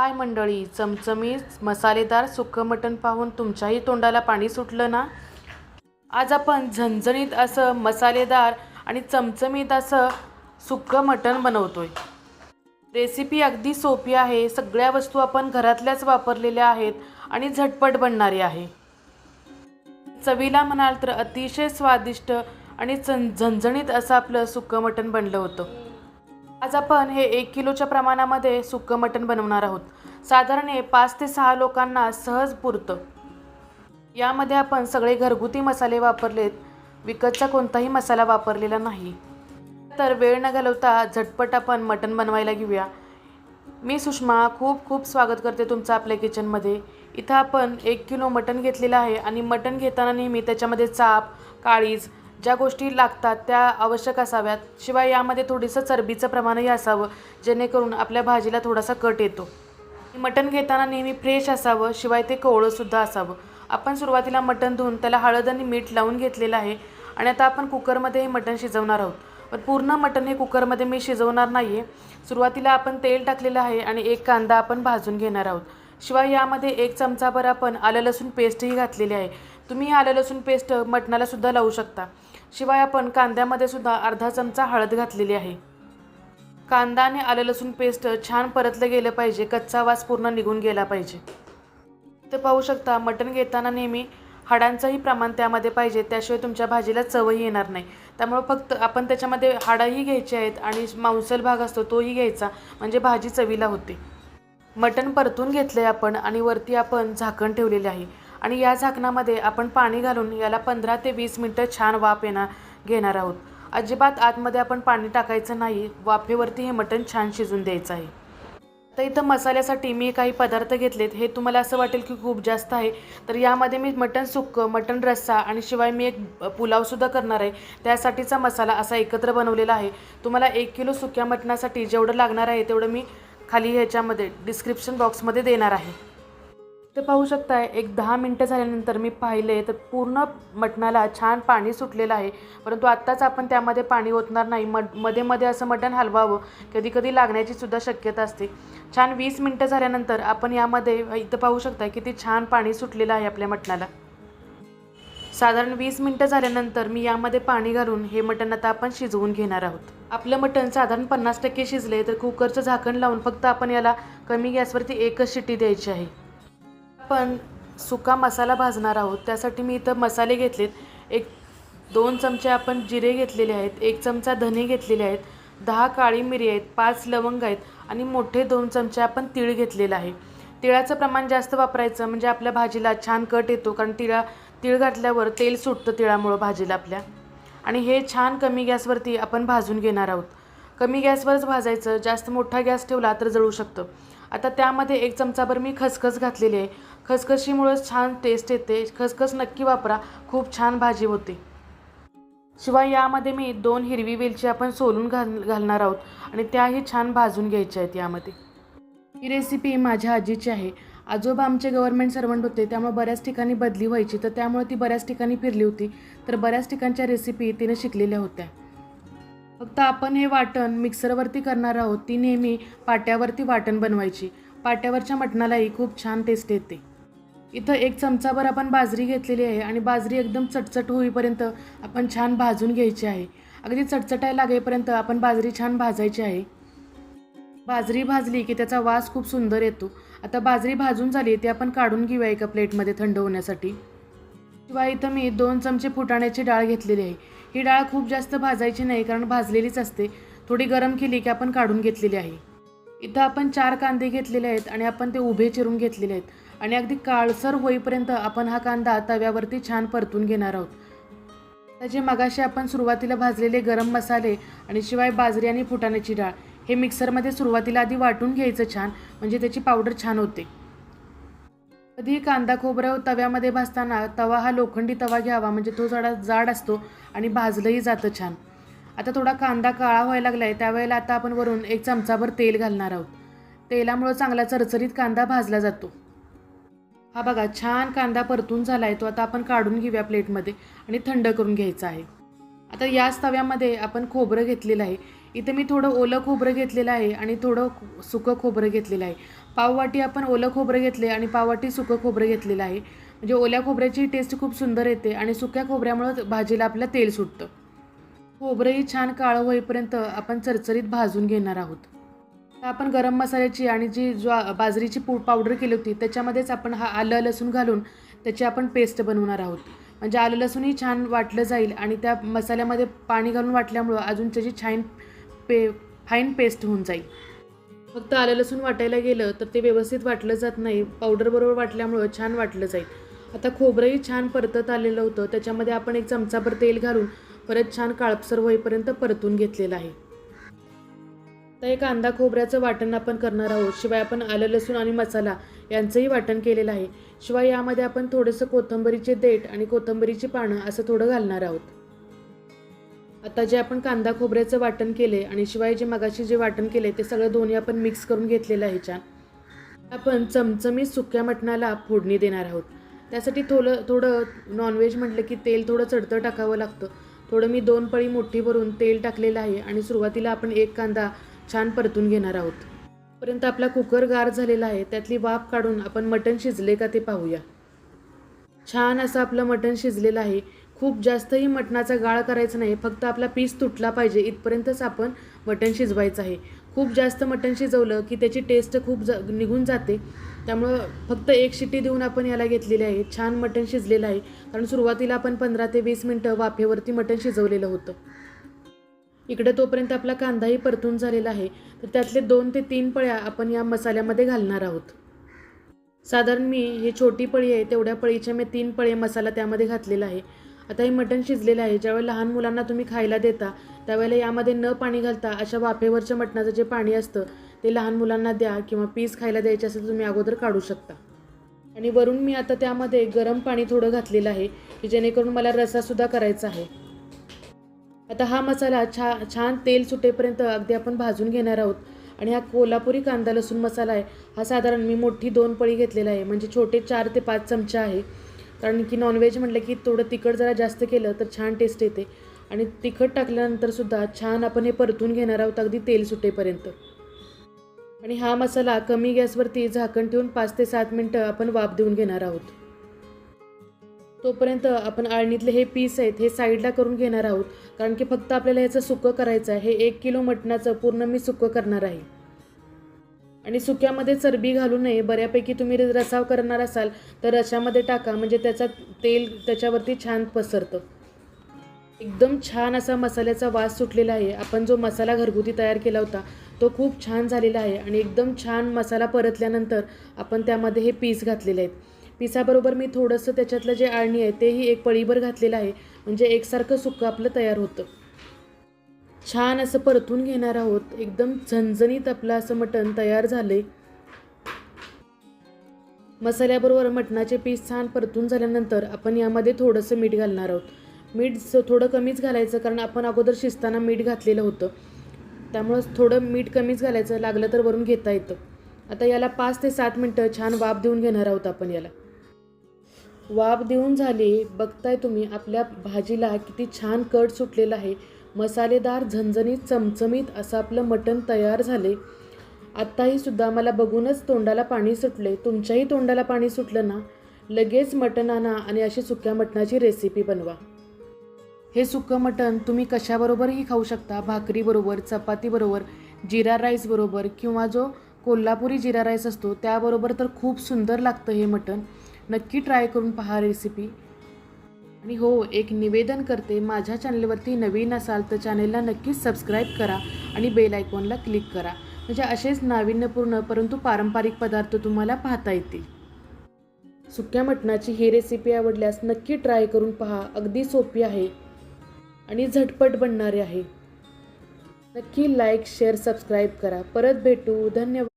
काय मंडळी? चमचमीत मसालेदार सुक्कं मटण पाहून तुमच्याही तोंडाला पाणी सुटलं ना? आज आपण झणझणीत असं मसालेदार आणि चमचमीत असं सुक्कं मटण बनवतोय. रेसिपी अगदी सोपी आहे. सगळ्या वस्तू आपण घरातल्याच वापरलेल्या आहेत आणि झटपट बनणारी आहे. चवीला म्हणाल तर अतिशय स्वादिष्ट आणि झणझणीत असं आपलं सुक्कं मटण बनलं होतं. आज आपण हे एक किलोच्या प्रमाणामध्ये सुक्कं मटण बनवणार आहोत. साधारण हे पाच ते सहा लोकांना सहज पुरतं. यामध्ये आपण सगळे घरगुती मसाले वापरलेत. विकतचा कोणताही मसाला वापरलेला नाही. तर वेळ न घालवता झटपट आपण मटण बनवायला घेऊया. मी सुषमा खूप खूप स्वागत करते तुमचं आपल्या किचनमध्ये. इथं आपण एक किलो मटण घेतलेलं आहे आणि मटण घेताना नेहमी त्याच्यामध्ये चाप काळीज ज्या गोष्टी लागतात त्या आवश्यक असाव्यात. शिवाय यामध्ये थोडंसं चरबीचं प्रमाणही असावं जेणेकरून आपल्या भाजीला थोडासा कट येतो. मटण घेताना नेहमी फ्रेश असावं शिवाय ते कोवळंसुद्धा असावं. आपण सुरुवातीला मटण धुवून त्याला हळद आणि मीठ लावून घेतलेलं आहे आणि आता आपण कुकरमध्ये हे मटण शिजवणार आहोत. पण पूर्ण मटण हे कुकरमध्ये मी शिजवणार नाही आहे सुरुवातीला आपण तेल टाकलेलं आहे आणि एक कांदा आपण भाजून घेणार आहोत. शिवाय यामध्ये एक चमचाभर आपण आलं लसूण पेस्टही घातलेली आहे. तुम्ही आलं लसूण पेस्ट मटणालासुद्धा लावू शकता. शिवाय आपण कांद्यामध्ये सुद्धा अर्धा चमचा हळद घातलेली आहे. कांदा आणि आलं लसूण पेस्ट छान परतलं गेलं पाहिजे कच्चा वास पूर्ण निघून गेला पाहिजे. तर पाहू शकता मटण घेताना नेहमी हाडांचंही प्रमाण त्यामध्ये पाहिजे त्याशिवाय तुमच्या भाजीला चवही येणार नाही. त्यामुळं फक्त आपण त्याच्यामध्ये हाडंही घ्यायचे आहेत आणि मांसल भाग असतो तोही घ्यायचा म्हणजे भाजी चवीला होते. मटण परतून घेतलं आहे आपण आणि वरती आपण झाकण ठेवलेले आहे. आणि या झाकणामध्ये आपण पाणी घालून याला पंधरा ते वीस मिनटं छान वाफ येणार घेणार आहोत. अजिबात आतमध्ये आपण पाणी टाकायचं नाही वाफेवरती हे मटण छान शिजून द्यायचं आहे. तर इथं मसाल्यासाठी मी काही पदार्थ घेतलेत हे तुम्हाला असं वाटेल की खूप जास्त आहे तर यामध्ये मी मटण सुक्कं मटण रस्सा आणि शिवाय मी एक पुलावसुद्धा करणार आहे. त्यासाठीचा मसाला असा एकत्र बनवलेला आहे. तुम्हाला एक किलो सुक्या मटणासाठी जेवढं लागणार आहे तेवढं मी खाली ह्याच्यामध्ये डिस्क्रिप्शन बॉक्समध्ये देणार आहे. तर पाहू शकताय. एक दहा मिनटं झाल्यानंतर मी पाहिले तर पूर्ण मटणाला छान पाणी सुटलेलं आहे. परंतु आत्ताच आपण त्यामध्ये पाणी ओतणार नाही. मडमध्ये मध्ये असं मटण हलवावं. कधी कधी लागण्याची सुद्धा शक्यता असते. छान वीस मिनटं झाल्यानंतर आपण यामध्ये इथं पाहू शकता किती छान पाणी सुटलेलं आहे आपल्या मटणाला. साधारण वीस मिनटं झाल्यानंतर मी यामध्ये पाणी घालून हे मटण आता आपण शिजवून घेणार आहोत. आपलं मटण साधारण पन्नास टक्के शिजले तर कुकरचं झाकण लावून फक्त आपण याला कमी गॅसवरती एकच शिटी द्यायची आहे. आपण सुका मसाला भाजणार आहोत. त्यासाठी मी इथं मसाले घेतलेत. एक दोन चमचे आपण जिरे घेतलेले आहेत. एक चमचा धने घेतलेले आहेत. दहा काळी मिरी आहेत. पाच लवंग आहेत. आणि मोठे दोन चमचे आपण तीळ घेतलेलं आहे. तिळाचं प्रमाण जास्त वापरायचं म्हणजे आपल्या भाजीला छान कट येतो. कारण तिळा तीळ घातल्यावर तेल सुटतं तिळामुळं भाजीला आपल्या. आणि हे छान कमी गॅसवरती आपण भाजून घेणार आहोत. कमी गॅसवरच भाजायचं जास्त मोठा गॅस ठेवला तर जळू शकतं. आता त्यामध्ये एक चमचाभर मी खसखस घातलेली आहे. खसखशीमुळेच छान टेस्ट येते. खसखस नक्की वापरा. खूप छान भाजी होते. शिवाय यामध्ये मी दोन हिरवी वेलची आपण सोलून घाल घालणार आहोत आणि त्याही छान भाजून घ्यायच्या आहेत यामध्ये. ही रेसिपी माझ्या आजीची आहे. आजोबा आमचे गव्हर्नमेंट सर्वंट होते. त्यामुळे बऱ्याच ठिकाणी बदली व्हायची. तर त्यामुळे ती बऱ्याच ठिकाणी फिरली होती. तर बऱ्याच ठिकाणच्या रेसिपी तिने शिकलेल्या होत्या. फक्त आपण हे वाटण मिक्सरवरती करणार आहोत ती नेहमी पाट्यावरती वाटण बनवायची. पाट्यावरच्या मटणालाही खूप छान टेस्ट येते. इथं एक चमचाभर आपण बाजरी घेतलेली आहे आणि बाजरी एकदम चटचट होईपर्यंत आपण छान भाजून घ्यायची आहे. अगदी चटचटायला लागेपर्यंत आपण बाजरी छान भाजायची आहे. बाजरी भाजली की त्याचा वास खूप सुंदर येतो. आता बाजरी भाजून झाली ती आपण काढून घेऊया एका प्लेटमध्ये थंड होण्यासाठी. शिवाय इथं मी दोन चमचे फुटाण्याची डाळ घेतलेली आहे. ही डाळ खूप जास्त भाजायची नाही कारण भाजलेलीच असते. थोडी गरम केली की आपण काढून घेतलेली आहे. इथं आपण चार कांदे घेतलेले आहेत आणि आपण ते उभे चिरून घेतलेले आहेत. आणि अगदी काळसर होईपर्यंत आपण हा कांदा तव्यावरती छान परतून घेणार आहोत. त्याचे मगाशी आपण सुरुवातीला भाजलेले गरम मसाले आणि शिवाय बाजरी आणि फुटाण्याची डाळ हे मिक्सरमध्ये सुरुवातीला आधी वाटून घ्यायचं छान म्हणजे त्याची पावडर छान होते. कधी कांदा खोबरं तव्यामध्ये भाजताना तवा हा लोखंडी तवा घ्यावा म्हणजे तो जरा जाड असतो आणि भाजलंही जातं छान. आता थोडा कांदा काळा व्हायला लागला आहे त्यावेळेला आता आपण वरून एक चमचाभर तेल घालणार आहोत. तेलामुळं चांगला चरचरीत कांदा भाजला जातो. हा बघा छान कांदा परतून झाला आहे तो आता आपण काढून घेऊया प्लेटमध्ये आणि थंड करून घ्यायचा आहे. आता याच तव्यामध्ये आपण खोबरं घेतलेलं आहे. इथे मी थोडं ओलं खोबरं घेतलेलं आहे आणि थोडं सुकं खोबरं घेतलेलं आहे. पाववाटी आपण ओलं खोबरं घेतले आणि पाववाटी सुकं खोबरं घेतलेलं आहे. म्हणजे ओल्या खोबऱ्याची टेस्ट खूप सुंदर येते आणि सुक्या खोबऱ्यामुळं भाजीला आपलं तेल सुटतं. खोबरंही छान काळं होईपर्यंत आपण चरचरीत भाजून घेणार आहोत. आपण गरम मसाल्याची आणि जी ज्वा बाजरीची पू पावडर केली होती त्याच्यामध्येच आपण हा आलं लसूण घालून त्याची आपण पेस्ट बनवणार आहोत. म्हणजे आलं लसूणही छान वाटलं जाईल आणि त्या मसाल्यामध्ये पाणी घालून वाटल्यामुळं अजून त्याची छान पे फाईन पेस्ट होऊन जाईल. फक्त आलं लसूण वाटायला गेलं तर ते व्यवस्थित वाटलं जात नाही. पावडरबरोबर वाटल्यामुळं छान वाटलं जाईल. आता खोबरंही छान परतत आलेलं होतं. त्याच्यामध्ये आपण एक चमचाभर तेल घालून परत छान काळपसर होईपर्यंत परतून घेतलेलं आहे. तर एक कांदा खोबऱ्याचं वाटण आपण करणार आहोत. शिवाय आपण आलं लसूण आणि मसाला यांचंही वाटण केलेलं आहे. शिवाय यामध्ये आपण थोडंसं कोथंबरीचे देठ आणि कोथिंबरीची पानं असं थोडं घालणार आहोत. आता जे आपण कांदा खोबऱ्याचं वाटण केले आणि शिवाय जे मगाशी जे वाटण केले ते सगळं दोन्ही आपण मिक्स करून घेतलेलं आहे छान. आपण चमचमीत सुक्या मटणाला फोडणी देणार आहोत. त्यासाठी थोडं थोडं नॉनव्हेज म्हटलं की तेल थोडं चढतं टाकावं लागतं. थोडं मी दोन पळी मोठी भरून तेल टाकलेलं आहे आणि सुरुवातीला आपण एक कांदा छान परतून घेणार आहोत. पर्यंत आपला कुकर गार झालेला आहे त्यातली वाफ काढून आपण मटण शिजले का ते पाहूया. छान असं आपलं मटण शिजलेलं आहे. खूप जास्तही मटणाचा गाळ करायचा नाही फक्त आपला पीस तुटला पाहिजे इथपर्यंतच आपण मटण शिजवायचं आहे. खूप जास्त मटण शिजवलं की त्याची टेस्ट खूप ज निघून जाते. त्यामुळं फक्त एक शिटी देऊन आपण याला घेतलेली आहे. छान मटण शिजलेलं आहे. कारण सुरुवातीला आपण पंधरा ते वीस मिनटं वाफेवरती मटण शिजवलेलं होतं. इकडे तोपर्यंत आपला कांदाही परतून झालेला आहे. तर त्यातले दोन ते तीन पळ्या आपण या मसाल्यामध्ये घालणार आहोत. साधारण मी ही छोटी पळी आहे तेवढ्या पळीच्या मी तीन पळे मसाला त्यामध्ये घातलेला आहे. आता हे मटण शिजलेलं आहे. ज्यावेळेला लहान मुलांना तुम्ही खायला देता त्यावेळेला यामध्ये न पाणी घालता अशा वाफेवरच्या मटणाचं जे पाणी असतं ते लहान मुलांना द्या किंवा पीस खायला द्यायचे असेल तर तुम्ही अगोदर काढू शकता. आणि वरून मी आता त्यामध्ये गरम पाणी थोडं घातलेलं आहे की जेणेकरून मला रसासुद्धा करायचा आहे. आता हा मसाला छा छान तेल सुटेपर्यंत अगदी आपण भाजून घेणार आहोत. आणि हा कोल्हापुरी कांदा लसूण मसाला आहे हा साधारण मी मोठी दोन पळी घेतलेला आहे. म्हणजे छोटे चार ते पाच चमचे आहे. कारण की नॉनव्हेज म्हटलं की थोडं तिखट जरा जास्त केलं तर छान टेस्ट येते. आणि तिखट टाकल्यानंतरसुद्धा छान आपण हे परतून घेणार आहोत अगदी तेल सुटेपर्यंत. आणि हा मसाला कमी गॅसवरती झाकण ठेवून पाच ते सात मिनटं आपण वाफ देऊन घेणार आहोत. तोपर्यंत आपण आळणीतले हे पीस आहेत हे साईडला करून घेणार आहोत. कारण की फक्त आपल्याला ह्याचं सुकं करायचं आहे हे एक किलो मटणाचं पूर्ण मी सुकं करणार आहे. आणि सुक्यामध्ये चरबी घालू नये. बऱ्यापैकी तुम्ही रसाव करणार असाल तर रशामध्ये टाका म्हणजे त्याचा तेल त्याच्यावरती छान पसरतं. एकदम छान असा मसाल्याचा वास सुटलेला आहे. आपण जो मसाला घरगुती तयार केला होता तो खूप छान झालेला आहे आणि एकदम छान मसाला परतल्यानंतर आपण त्यामध्ये हे पीस घातलेले आहेत. पिसाबरोबर मी थोडंसं त्याच्यातलं जे आळणी आहे तेही एक पळीभर घातलेलं आहे. म्हणजे एकसारखं सुकं आपलं तयार होतं. छान असं परतून घेणार आहोत. एकदम झणझणीत आपलं असं मटण तयार झाले मसाल्याबरोबर मटणाचे पीस छान परतून झाल्यानंतर आपण यामध्ये थोडंसं मीठ घालणार आहोत. मीठ स- थोडं कमीच घालायचं कारण आपण अगोदर शिजताना मीठ घातलेलं होतं. त्यामुळं थोडं मीठ कमीच घालायचं लागलं तर वरून घेता येतं. आता याला पाच ते सात मिनटं छान वाफ देऊन घेणार आहोत आपण याला. वाफ देऊन झाली बघताय तुम्ही आपल्या भाजीला किती छान कट सुटलेला आहे. मसालेदार झणझणीत चमचमीत असं आपलं मटण तयार झाले. आत्ताही सुद्धा मला बघूनच तोंडाला पाणी सुटले. तुमच्याही तोंडाला पाणी सुटलं ना? लगेच मटण आणा आणि अशी सुक्या मटणाची रेसिपी बनवा. हे सुकं मटण तुम्ही कशाबरोबरही खाऊ शकता. भाकरीबरोबर चपातीबरोबर जिरा राईसबरोबर किंवा जो कोल्हापुरी जिरा राईस असतो त्याबरोबर तर खूप सुंदर लागतं हे मटण. नक्की ट्राय करून पहा रेसिपी आणि हो एक निवेदन करते माझ्या चॅनलवरती नवीन असाल तर चॅनेलला नक्कीच सबस्क्राईब करा आणि बेल आयकॉनला क्लिक करा. म्हणजे असेच नाविन्यपूर्ण परंतु पारंपरिक पदार्थ तुम्हाला पाहता येतील. सुक्या मटणाची ही रेसिपी आवडल्यास नक्की ट्राय करून पहा अगदी सोपी आहे आणि झटपट बनणारे आहे. नक्की लाईक शेअर सबस्क्राईब करा. परत भेटू. धन्यवाद.